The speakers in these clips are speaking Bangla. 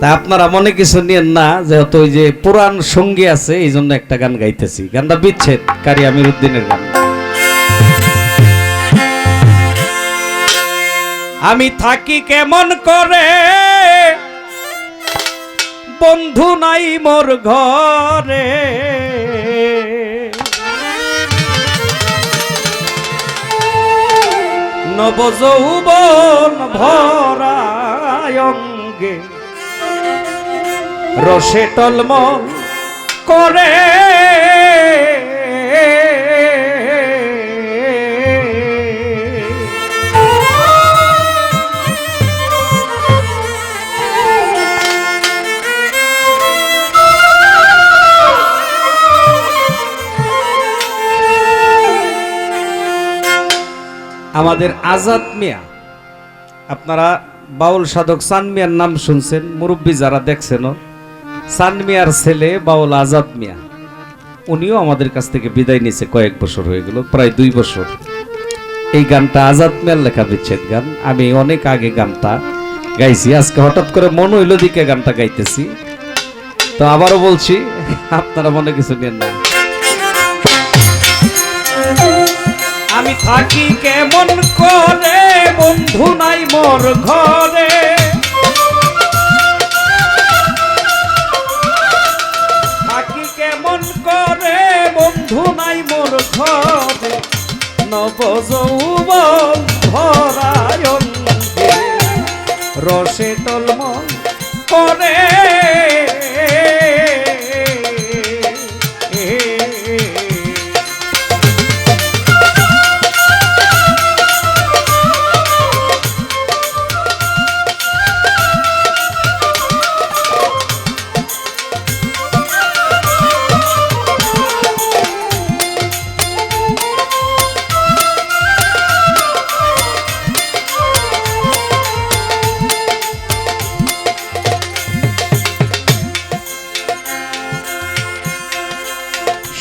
তা আপনারা মনে কিছু নিয়েন না, যেহেতু ওই যে পুরাণ সঙ্গী আছে, এই জন্য একটা গান গাইতেছি। গানটা বিচ্ছেদ, কারি আমির উদ্দিনের গান। আমি থাকি কেমন করে? বন্ধু নাই মোর ঘরে। নবযৌবন ভরায় অঙ্গে রসে টলমল করে। আমাদের আজাদ মিয়া, আপনারা বাউল সাধক সান মিয়ার নাম শুনছেন, মুরব্বী যারা দেখছেন সান মিয়ার ছেলে বাউল আজাদ মিয়া। উনিও আমাদের কাছ থেকে বিদায় নিয়েছে কয়েক বছর হয়ে গেল, প্রায় দুই বছর। এই গানটা আজাদ মিয়ার লেখা বিচ্ছেদ গান। আমি অনেক আগে গানটা গাইছি, আজকে হঠাৎ করে মন হইল দিকে গানটা গাইতেছি। তো আবারও বলছি, আপনারা মনে কিছু নেন না। আমি থাকি কেমন করে, বন্ধু নাই মোর ঘরে। বন্ধু নাই মোর ঘরে নবযৌবন ভরায় রসে টলমল করে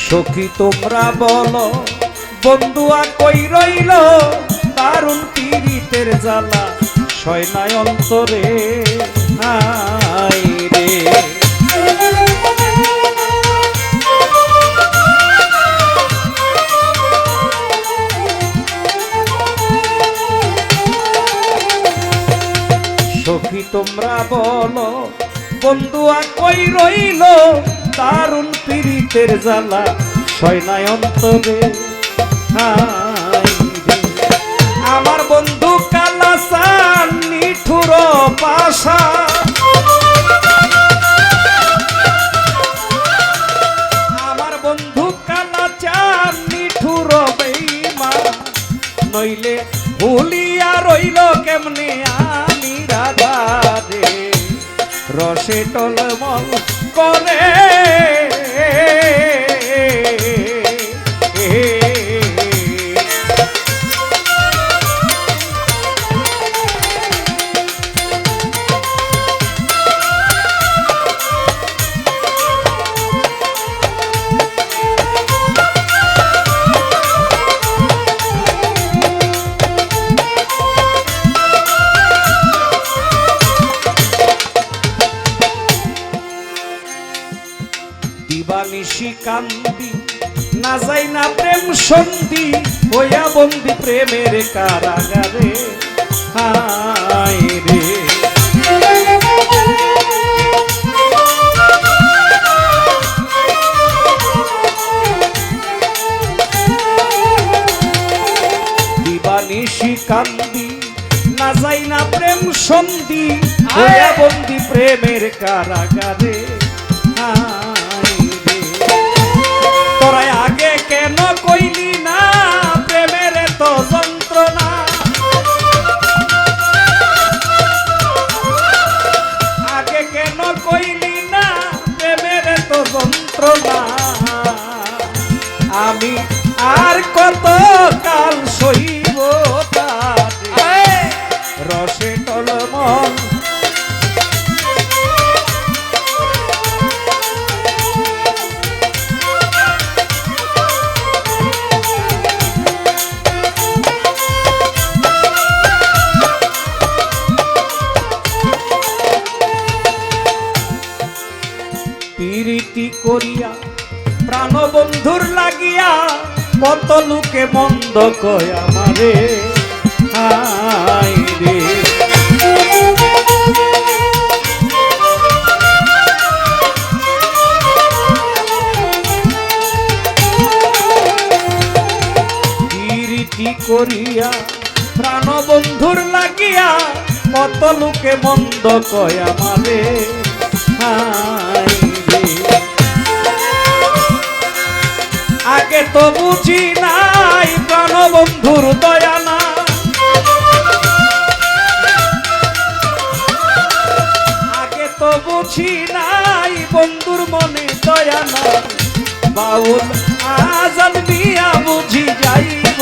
সখী, তোমরা বলো, বন্ধুয়া কই রইল? দারুণ পীড়িতের জ্বালা, সয়নায় অন্তরে রে। সখী, তোমরা বলো, বন্ধুয়া কই রইল? দারুণ পীড়িতের জ্বালা, সয়নায় অন্তরে। আমার বন্ধু কালাসান নিঠুর পাশা। আমার বন্ধু কালা চান, নিঠুর বেইমা নইলে ভুলিয়া রইল কেমনে আমি রাধা রে। রসে টলমল করে দিবানিশি কান্দি না যাই না প্রেম সন্ধি, হইয়া বন্দি প্রেমের কারাগারে। রে। দিবানিশি কান্দি না যাই না প্রেম সন্ধি, হইয়া বন্দি প্রেমের কারাগারে। হায় কত কাল সইব রসে টলমল। করিয়া প্রাণবন্ধুর লাগিয়া কত লোকে মন্দ কয় আমারে। করিয়া প্রাণবন্ধুর লাগিয়া কত লোকে মন্দ কয় আমারে। তো বুঝি নাই প্রাণবন্ধুর দয়া না। আগে তো বুঝি নাই বন্ধুর মনে দয়া না। বাউল আজান বিয়া বুঝি যাইব।